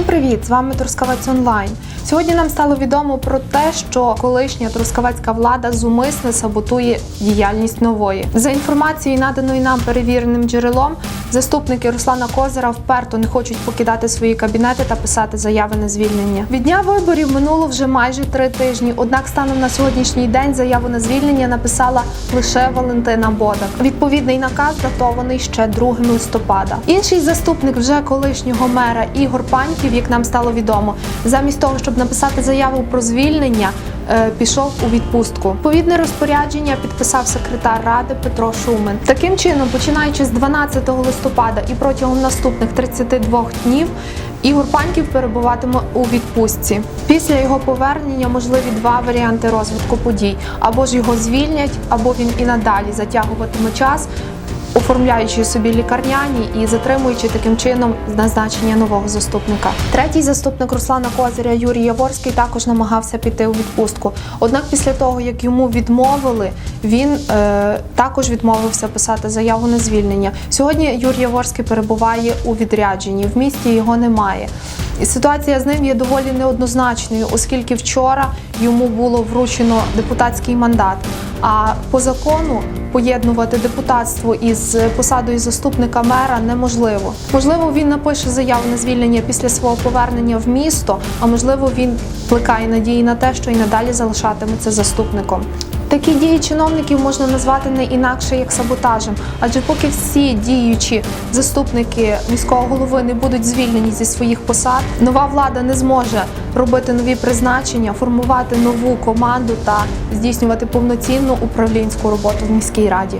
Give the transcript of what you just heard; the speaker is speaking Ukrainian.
Привіт, з вами Трускавець Онлайн. Сьогодні нам стало відомо про те, що колишня трускавецька влада зумисне саботує діяльність нової. За інформацією, наданою нам перевіреним джерелом, заступники Руслана Козира вперто не хочуть покидати свої кабінети та писати заяви на звільнення. Від дня виборів минуло вже майже три тижні. Однак, станом на сьогоднішній день заяву на звільнення написала лише Валентина Бодак. Відповідний наказ датований ще 2 листопада. Інший заступник вже колишнього мера Ігор Паньків, як нам стало відомо, замість того, щоб написати заяву про звільнення, пішов у відпустку. Відповідне розпорядження підписав секретар ради Петро Шумен. Таким чином, починаючи з 12 листопада і протягом наступних 32 днів. Ігор Паньків перебуватиме у відпустці. Після його повернення можливі два варіанти розвитку подій: або ж його звільнять, або він і надалі затягуватиме час, оформляючи собі лікарняні і затримуючи таким чином назначення нового заступника. Третій заступник Руслана Козиря Юрій Яворський також намагався піти у відпустку. Однак, після того як йому відмовили, він е, також відмовився писати заяву на звільнення. Сьогодні Юрій Яворський перебуває у відрядженні. В місті його немає. Ситуація з ним є доволі неоднозначною, оскільки вчора йому було вручено депутатський мандат. А по закону поєднувати депутатство із посадою заступника мера неможливо. Можливо, він напише заяву на звільнення після свого повернення в місто, а можливо, він плекає надії на те, що і надалі залишатиметься заступником. Такі дії чиновників можна назвати не інакше як саботажем, адже поки всі діючі заступники міського голови не будуть звільнені зі своїх посад, нова влада не зможе робити нові призначення, формувати нову команду та здійснювати повноцінну управлінську роботу в міській раді.